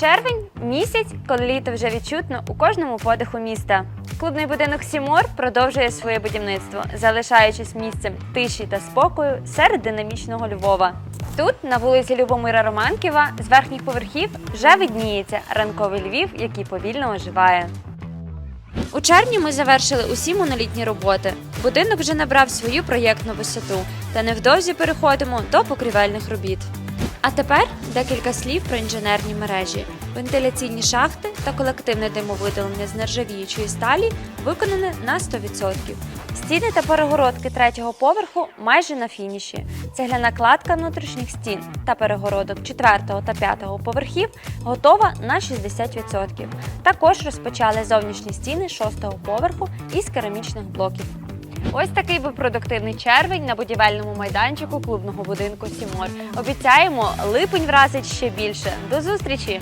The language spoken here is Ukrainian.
Червень місяць, коли літо вже відчутно у кожному подиху міста. Клубний будинок Сімор продовжує своє будівництво, залишаючись місцем тиші та спокою серед динамічного Львова. Тут, на вулиці Любомира Романківа, з верхніх поверхів вже видніється ранковий Львів, який повільно оживає. У червні ми завершили усі монолітні роботи. Будинок вже набрав свою проєктну висоту, та невдовзі переходимо до покрівельних робіт. А тепер декілька слів про інженерні мережі. Вентиляційні шахти та колективне димовидалення з нержавіючої сталі виконане на 100%. Стіни та перегородки третього поверху майже на фініші. Цегляна кладка внутрішніх стін та перегородок четвертого та п'ятого поверхів готова на 60%. Також розпочали зовнішні стіни шостого поверху із керамічних блоків. Ось такий був продуктивний червень на будівельному майданчику клубного будинку Сімор. Обіцяємо, липень вразить ще більше. До зустрічі!